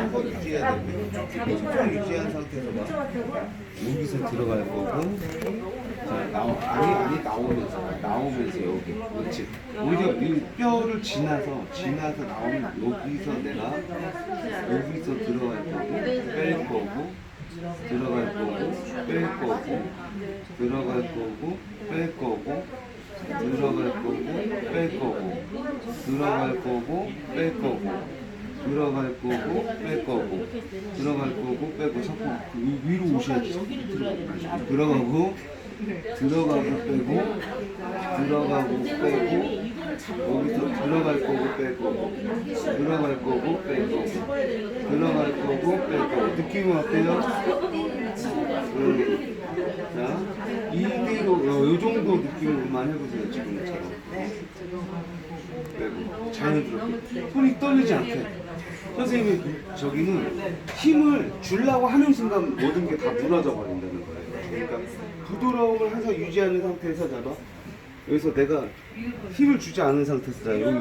항상 유지해야 집중 유지한 상태에서 막 여기서 들어갈 거고 자, 나오, 아니 아니 나오면서 나오면서 여기 그렇지 오히려 이 뼈를 지나서 지나서 나오면 여기서 내가 여기서 들어갈 거고 뺄 거고 들어갈 거고 뺄 거고 들어갈 거고 뺄 거고 들어갈 거고 뺄 거고 들어갈 거고 뺄 거고 들어갈 거고 뺄 거고 들어갈 거고 빼고 그 위로 오셔야지 들어가고 들어가고 빼고 들어가고 빼고 여기서 들어갈 거고 뺄 거고 들어갈 거고 뺄 거고 들어갈 거고 뺄 거고 느낌은 어때요? 음. 자 이대로 어, 요 정도 느낌으로만 해보세요 지금처럼 빼고 자연스럽게. 손이 떨리지 않게. 선생님이 저기는 힘을 주려고 하는 순간 모든 게 다 무너져 버린다는 거예요. 그러니까 부드러움을 항상 유지하는 상태에서 잡아. 여기서 내가 힘을 주지 않은 상태에서 자 여기